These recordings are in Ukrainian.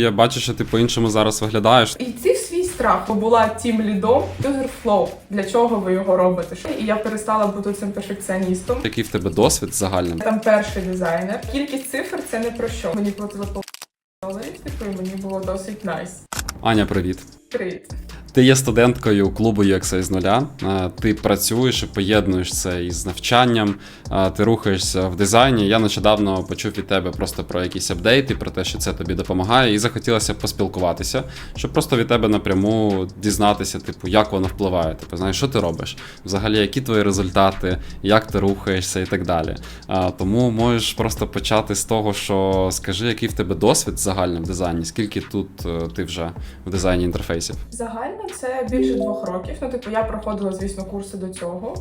Я бачу, що ти по-іншому зараз виглядаєш. І ці свій страх, бо була тім лідом Flow. Для чого ви його робите? І я перестала бути цим перфекціоністом. Який в тебе досвід загальним? Там перший дизайнер. Кількість цифр це не про що. Мені платили по доларів, типу, і мені було досить найс. Аня, привіт. Привіт. Ти є студенткою клубу UXA з нуля. Ти працюєш і поєднуєш це із навчанням, ти рухаєшся в дизайні. Я нещодавно почув від тебе просто про якісь апдейти, про те, що це тобі допомагає, і захотілося поспілкуватися, щоб просто від тебе напряму дізнатися, типу, як воно впливає. Типу, знаєш, що ти робиш? Взагалі, які твої результати, як ти рухаєшся і так далі. Тому можеш просто почати з того, що скажи, який в тебе досвід в дизайні, скільки тут е, ти вже в дизайні інтерфейсів. Загально це більше двох років. Ну, типу, я проходила, звісно, курси до цього.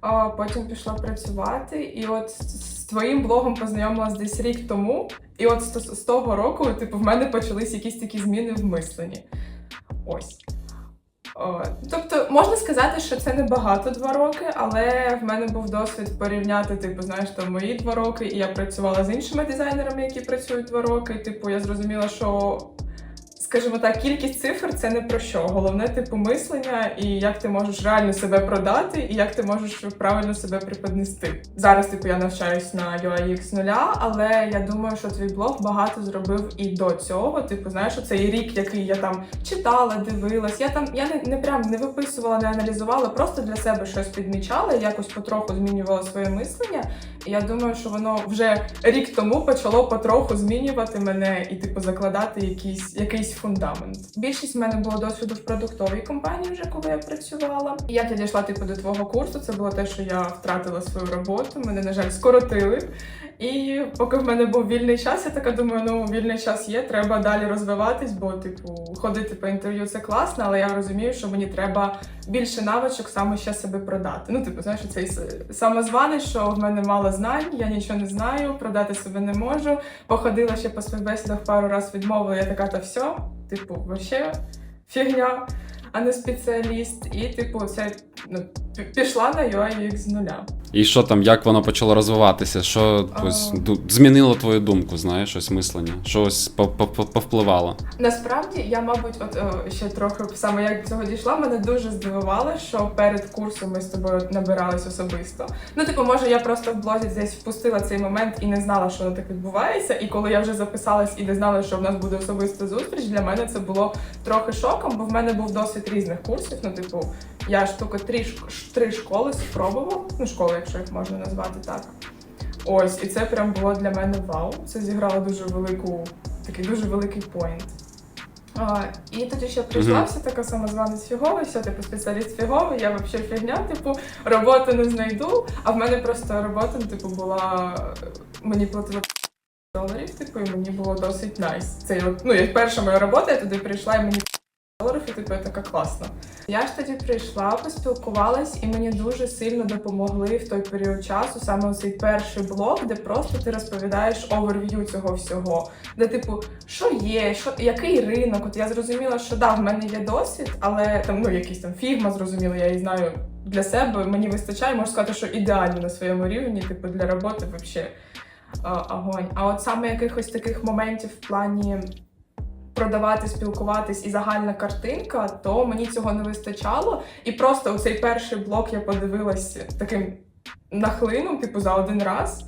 А потім пішла працювати, і от з твоїм блогом познайомилась десь рік тому. І от з, того року, типу, в мене почались якісь такі зміни в мисленні. Ось. Тобто, можна сказати, що це не багато два роки, але в мене був досвід порівняти, типу, знаєш, там мої два роки, і я працювала з іншими дизайнерами, які працюють два роки. Типу, я зрозуміла, що скажімо так, кількість цифр це не про що. Головне, типу, мислення і як ти можеш реально себе продати, і як ти можеш правильно себе преподнести. Зараз, типу, я навчаюсь на UI UX нуля, але я думаю, що твій блог багато зробив і до цього. Типу, знаєш, цей рік, який я там читала, дивилась. Я там я не, не прям не виписувала, не аналізувала, просто для себе щось підмічала, якось потроху змінювала своє мислення. І я думаю, що воно вже рік тому почало потроху змінювати мене і, типу, закладати якийсь, якийсь фундамент. Більшість в мене було досвіду в продуктовій компанії, вже коли я працювала. І як я дійшла типу до твого курсу, це було те, що я втратила свою роботу. Мене, на жаль, скоротили. І поки в мене був вільний час, я така думаю, ну вільний час є, треба далі розвиватись, бо типу ходити по інтерв'ю це класно, але я розумію, що мені треба більше навичок саме ще себе продати. Ну, типу, знаєш, цей самозваний, що в мене мало знань, я нічого не знаю, продати себе не можу. Походила ще по співбесідах пару разів відмовила, я така, та все, типу, вообще фігня, а не спеціаліст. І, типу, це ну, пішла на UI UX з нуля. І що там, як воно почало розвиватися? Що ось А. ду- змінило твою думку, знаєш, ось мислення? Щось по- повпливало? Насправді, я, мабуть, от ще трохи саме як до цього дійшла, мене дуже здивувало, що перед курсом ми з тобою набирались особисто. Ну, типу, може, я просто в блозі десь впустила цей момент і не знала, що воно так відбувається. І коли я вже записалась і не знала, що в нас буде особиста зустріч, для мене це було трохи шоком, бо в мене був досвід різних курсів. Ну, типу, я штука три, три школи спробував. Ну, школи, якщо їх можна назвати так. Ось, і це прям було для мене вау. Це зіграло дуже велику, такий дуже великий поінт. А, і тоді ще прийшла вся така самозванець фіговий, все, типу, спеціаліст фіговий, я взагалі фігня, типу, роботу не знайду. А в мене просто робота, ну, типу, була. Мені платили доларів, типу, і мені було досить найс. Це ну, перша моя робота, я туди прийшла і мені доларів, і типу, така класна. Я ж тоді прийшла, поспілкувалась, і мені дуже сильно допомогли в той період часу саме цей перший блок, де просто ти розповідаєш оверв'ю цього всього. Де, типу, що є, що який ринок? От я зрозуміла, що да, в мене є досвід, але там ну якийсь там фігма, зрозуміло, я її знаю для себе. Мені вистачає, можу сказати, що ідеально на своєму рівні, типу, для роботи взагалі огонь. А от саме якихось таких моментів в плані продавати, спілкуватись і загальна картинка, то мені цього не вистачало. І просто у цей перший блок я подивилась таким нахлином, типу, за один раз.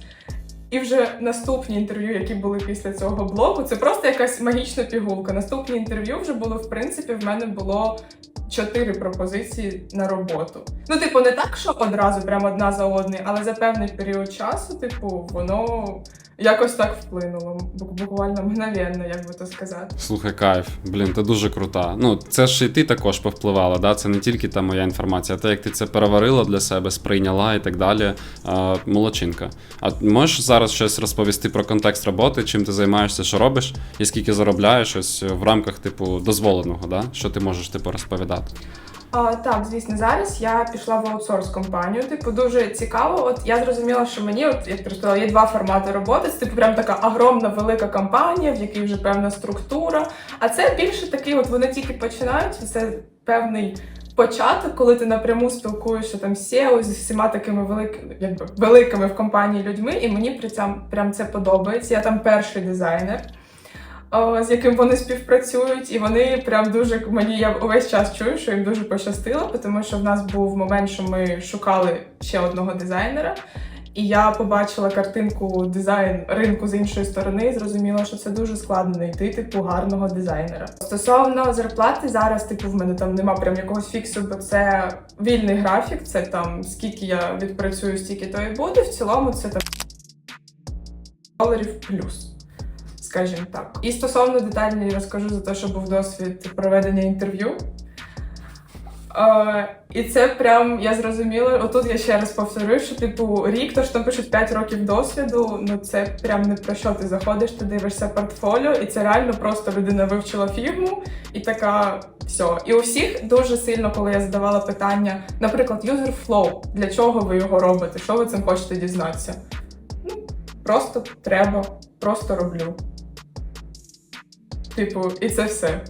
І вже наступні інтерв'ю, які були після цього блоку, це просто якась магічна пігулка. Наступні інтерв'ю вже було, в принципі, в мене було чотири пропозиції на роботу. Ну, типу, не так, що одразу, прямо одна за одною, але за певний період часу, типу, воно якось так вплинуло. Буквально мгновенно, як би то сказати. Слухай, кайф, блін, ти дуже крута. Ну, це ж і ти також повпливала, да? Це не тільки та моя інформація, а те, як ти це переварила для себе, сприйняла і так далі. А, молодчинка. А можеш зараз щось розповісти про контекст роботи, чим ти займаєшся, що робиш, і скільки заробляєш ось в рамках, типу, дозволеного, да? Що ти можеш типу розповідати? А, так, звісно, зараз я пішла в аутсорс компанію. Типу, дуже цікаво. От я зрозуміла, що мені, от як ти розповіла, є два формати роботи. Це типу прям така огромна велика компанія, в якій вже певна структура. А це більше такий, от вони тільки починають. Це певний початок, коли ти напряму спілкуєшся там з SEO, з всіма такими великими, якби великими в компанії людьми, і мені при цьому прям це подобається. Я там перший дизайнер. З яким вони співпрацюють, і вони прям дуже мені я увесь час чую, що їм дуже пощастило, тому що в нас був момент, що ми шукали ще одного дизайнера. І я побачила картинку дизайн ринку з іншої сторони і зрозуміла, що це дуже складно знайти типу гарного дизайнера. Стосовно зарплати, зараз типу в мене там нема прям якогось фіксу, бо це вільний графік. Це там скільки я відпрацюю, стільки то і буде. В цілому це там доларів плюс. Скажімо так. І стосовно детальні розкажу за те, що був досвід проведення інтерв'ю. Е, і це прям я зрозуміла. Отут я ще раз повторюю, що типу рік, то що там пишуть 5 років досвіду. Ну це прям не про що ти заходиш, ти дивишся портфоліо, і це реально просто людина вивчила фірму і така все. І у всіх дуже сильно, коли я задавала питання, наприклад, user flow, для чого ви його робите? Що ви цим хочете дізнатися? Ну, просто треба, просто роблю. Типу, і це все.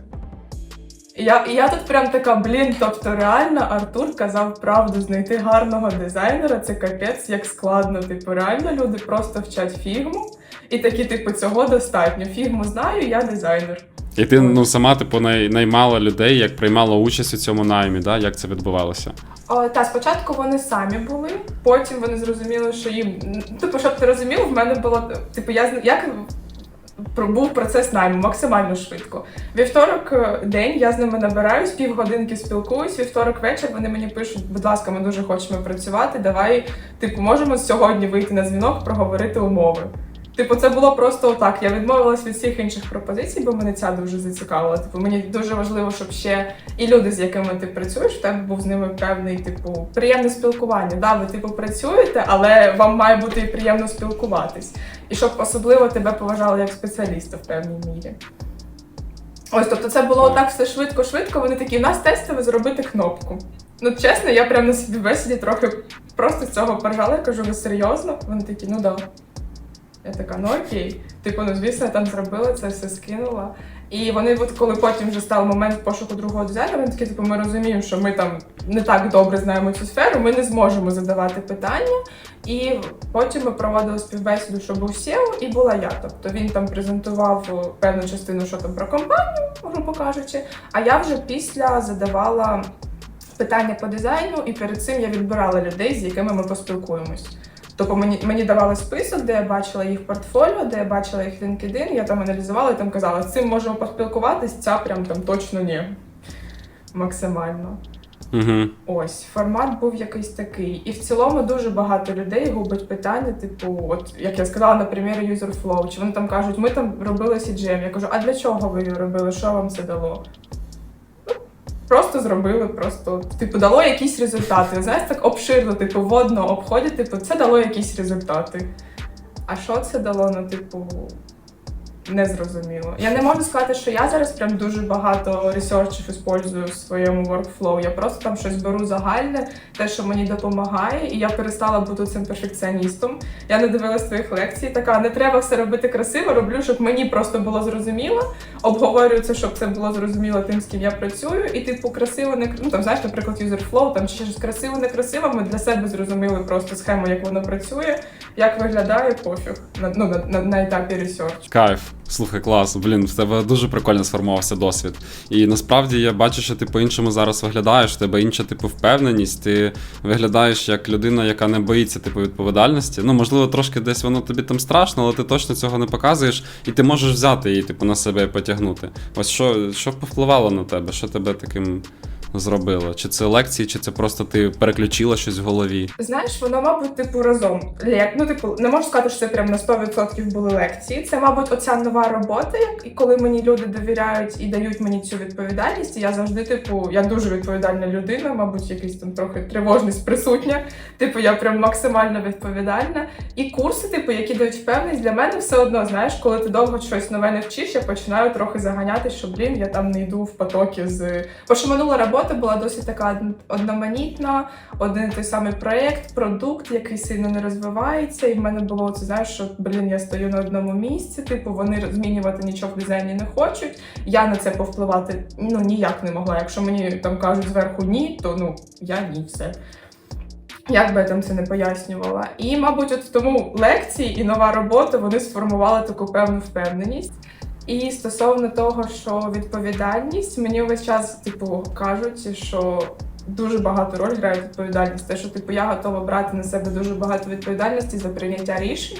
І я, і я тут прям така, блін, тобто реально Артур казав правду, знайти гарного дизайнера це капець як складно. Типу, реально люди просто вчать фігму, і такі, типу, цього достатньо. Фігму знаю, я дизайнер. І ти ну сама типу най, наймала людей, як приймала участь у цьому наймі, да? як це відбувалося? О, та спочатку вони самі були, потім вони зрозуміли, що їм. Типу, щоб ти розумів, в мене було типу, я як був процес найму максимально швидко. Вівторок е, день я з ними набираюсь, півгодинки спілкуюсь. Вівторок вечір вони мені пишуть, будь ласка, ми дуже хочемо працювати. Давай, типу, можемо сьогодні вийти на дзвінок, проговорити умови. Типу, це було просто отак. Я відмовилась від всіх інших пропозицій, бо мене ця дуже зацікавила. Типу, мені дуже важливо, щоб ще і люди, з якими ти працюєш, в тебе був з ними певний, типу, приємне спілкування. Да, ви типу працюєте, але вам має бути і приємно спілкуватись. І щоб особливо тебе поважали як спеціаліста в певній мірі. Ось, тобто це було так все швидко-швидко. Вони такі, у нас тестове зробити кнопку. Ну, чесно, я прям на собі бесіді трохи просто з цього поржала. Я кажу, ви серйозно? Вони такі, ну да. Я така, ну окей. Типу, ну звісно, я там зробила це, все скинула. І вони, от коли потім вже став момент пошуку другого дизайнера, вони такі, типу, ми розуміємо, що ми там не так добре знаємо цю сферу, ми не зможемо задавати питання. І потім ми проводили співбесіду, що був SEO, і була я. Тобто він там презентував певну частину, що там про компанію, грубо кажучи. А я вже після задавала питання по дизайну, і перед цим я відбирала людей, з якими ми поспілкуємось. Тобто мені, мені давали список, де я бачила їх портфоліо, де я бачила їх LinkedIn, я там аналізувала і там казала, з цим можемо поспілкуватись, ця прям там точно ні. Максимально. Угу. Ось формат був якийсь такий. І в цілому дуже багато людей губить питання, типу, от як я сказала на примірі UserFlow, чи вони там кажуть, ми там робили CGM. Я кажу, а для чого ви його робили? Що вам це дало? Просто зробили, просто типу дало якісь результати. Знаєш, так обширно, типу, водно обходять, типу, це дало якісь результати. А що це дало? Ну, типу, не зрозуміло. Я не можу сказати, що я зараз прям дуже багато ресерчів использую в своєму workflow. Я просто там щось беру загальне, те, що мені допомагає, і я перестала бути цим перфекціоністом. Я не дивилась твоїх лекцій. Така не треба все робити красиво, роблю, щоб мені просто було зрозуміло. Обговорюю це, щоб це було зрозуміло тим, з ким я працюю. І типу красиво не ну там знаєш, наприклад, flow, там чи щось красиво, не красиво. Ми для себе зрозуміли просто схему, як воно працює, як виглядає пофіг на ну на, на, на етапі ресерчу. Кайф. Слухай, клас, блін, в тебе дуже прикольно сформувався досвід. І насправді я бачу, що ти по-іншому зараз виглядаєш, в тебе інша типу впевненість. Ти виглядаєш як людина, яка не боїться типу відповідальності. Ну, можливо, трошки десь воно тобі там страшно, але ти точно цього не показуєш, і ти можеш взяти її, типу, на себе і потягнути. Ось що, що повпливало на тебе? Що тебе таким зробило? Чи це лекції, чи це просто ти переключила щось в голові? Знаєш, воно, мабуть, типу разом. Лек... Ну, типу, не можу сказати, що це прям на 100% були лекції. Це, мабуть, оця нова робота, як і коли мені люди довіряють і дають мені цю відповідальність. Я завжди, типу, я дуже відповідальна людина, мабуть, якийсь там трохи тривожність присутня. Типу, я прям максимально відповідальна. І курси, типу, які дають впевненість, для мене все одно, знаєш, коли ти довго щось нове не вчиш, я починаю трохи заганяти, що блін, я там не йду в потоки з. Бо що минула робота була досить така одноманітна, один і той самий проєкт, продукт, який сильно не розвивається. І в мене було це, знаєш, що блін, я стою на одному місці, типу, вони змінювати нічого в дизайні не хочуть. Я на це повпливати ну ніяк не могла. Якщо мені там кажуть зверху ні, то ну я ні, все. Як би я там це не пояснювала. І, мабуть, от тому лекції і нова робота вони сформували таку певну впевненість. І стосовно того, що відповідальність, мені весь час типу кажуть, що дуже багато роль грає відповідальність. Те, що типу я готова брати на себе дуже багато відповідальності за прийняття рішень.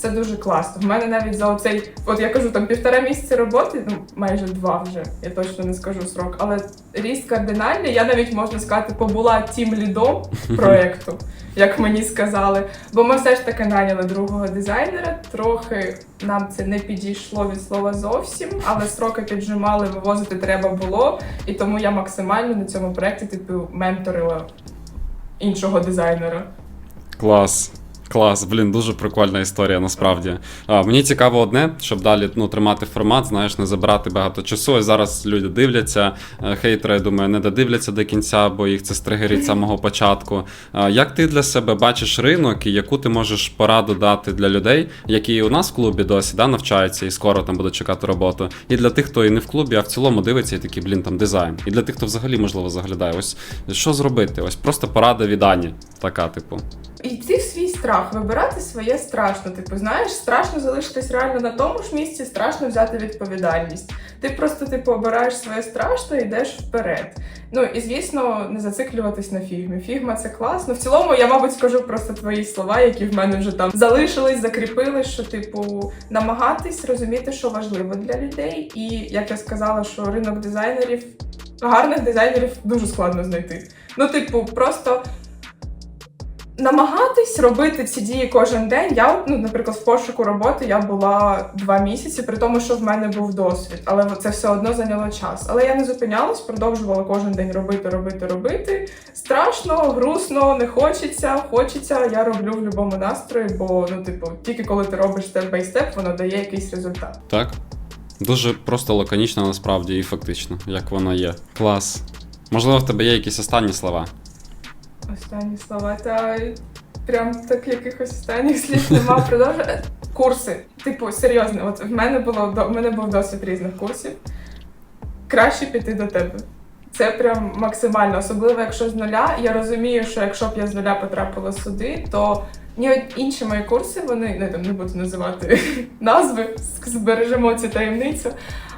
Це дуже класно. В мене навіть за оцей, от я кажу, там півтора місяці роботи, ну майже два вже, я точно не скажу срок, але ріст кардинальний. Я навіть можна сказати, побула тім лідом проекту, як мені сказали. Бо ми все ж таки наняли другого дизайнера. Трохи нам це не підійшло від слова зовсім, але строки піджимали, вивозити треба було. І тому я максимально на цьому проєкті типу менторила іншого дизайнера. Клас. Клас, блін, дуже прикольна історія насправді. А, мені цікаво одне, щоб далі ну, тримати формат, знаєш, не забирати багато часу. І зараз люди дивляться, е, хейтери, я думаю, не додивляться до кінця, бо їх це стригерить з самого початку. А, як ти для себе бачиш ринок і яку ти можеш пораду дати для людей, які у нас в клубі досі да, навчаються і скоро там будуть чекати роботу, і для тих, хто і не в клубі, а в цілому дивиться і такий, блін, там дизайн. І для тих, хто взагалі можливо заглядає. Ось що зробити? Ось просто порада від Ані, така, типу. Йти в свій страх, вибирати своє страшно. Типу, знаєш, страшно залишитись реально на тому ж місці, страшно взяти відповідальність. Ти просто типу обираєш своє страшно і йдеш вперед. Ну і звісно, не зациклюватись на фігмі. Фігма це класно. В цілому, я, мабуть, скажу просто твої слова, які в мене вже там залишились, закріпились, що типу намагатись розуміти, що важливо для людей. І як я сказала, що ринок дизайнерів, гарних дизайнерів дуже складно знайти. Ну, типу, просто намагатись робити ці дії кожен день. Я, ну, наприклад, в пошуку роботи я була два місяці, при тому, що в мене був досвід, але це все одно зайняло час. Але я не зупинялась, продовжувала кожен день робити, робити, робити. Страшно, грустно, не хочеться, хочеться. Я роблю в будь-якому настрої, бо ну, типу, тільки коли ти робиш степ бай степ, воно дає якийсь результат. Так. Дуже просто лаконічно насправді і фактично, як воно є. Клас. Можливо, в тебе є якісь останні слова. Останні слова, та прям так якихось останніх слів нема. Продовжу. Е, Курси. Типу, серйозно, от в мене було в мене був досвід різних курсів. Краще піти до тебе. Це прям максимально, особливо якщо з нуля. Я розумію, що якщо б я з нуля потрапила сюди, то ні інші мої курси, вони не, там, не буду називати назви, збережемо цю таємницю.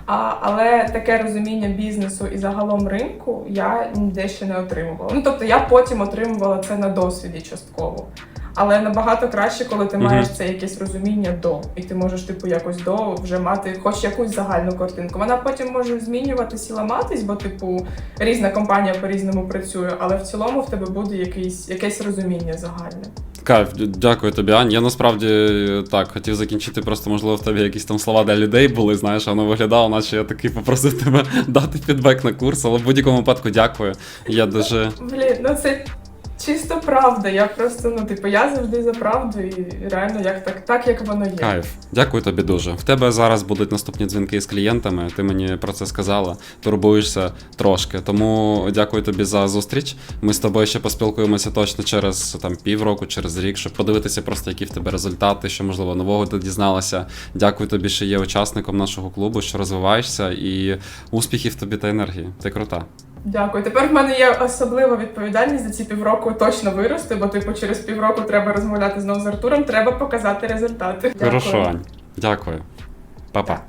А, але таке розуміння бізнесу і загалом ринку я ніде ще не отримувала. Ну тобто я потім отримувала це на досвіді частково. Але набагато краще, коли ти маєш це якесь розуміння до, і ти можеш, типу, якось до вже мати хоч якусь загальну картинку. Вона потім може змінюватись і ламатись, бо, типу, різна компанія по-різному працює, але в цілому в тебе буде якийсь, якесь розуміння загальне. Кайф, дякую тобі, Ань. Я насправді е, так хотів закінчити, просто можливо в тебе якісь там слова для людей були. Знаєш, воно виглядало, наче я такий попросив тебе дати фідбек на курс, але в будь-якому випадку дякую. Я дуже Блін, ну це чисто правда. Я просто, ну, типу, я завжди за правду, і реально як так, так як воно є. Кайф. Дякую тобі дуже. В тебе зараз будуть наступні дзвінки з клієнтами. Ти мені про це сказала. Турбуєшся трошки. Тому дякую тобі за зустріч. Ми з тобою ще поспілкуємося точно через там півроку, через рік, щоб подивитися просто, які в тебе результати, що можливо нового ти дізналася. Дякую тобі, що є учасником нашого клубу, що розвиваєшся, і успіхів тобі та енергії. Ти крута. Дякую. Тепер в мене є особлива відповідальність за ці півроку точно вирости, бо типу через півроку треба розмовляти знову з Артуром, треба показати результати. Хорошо, Дякую. Дякую. Па-па.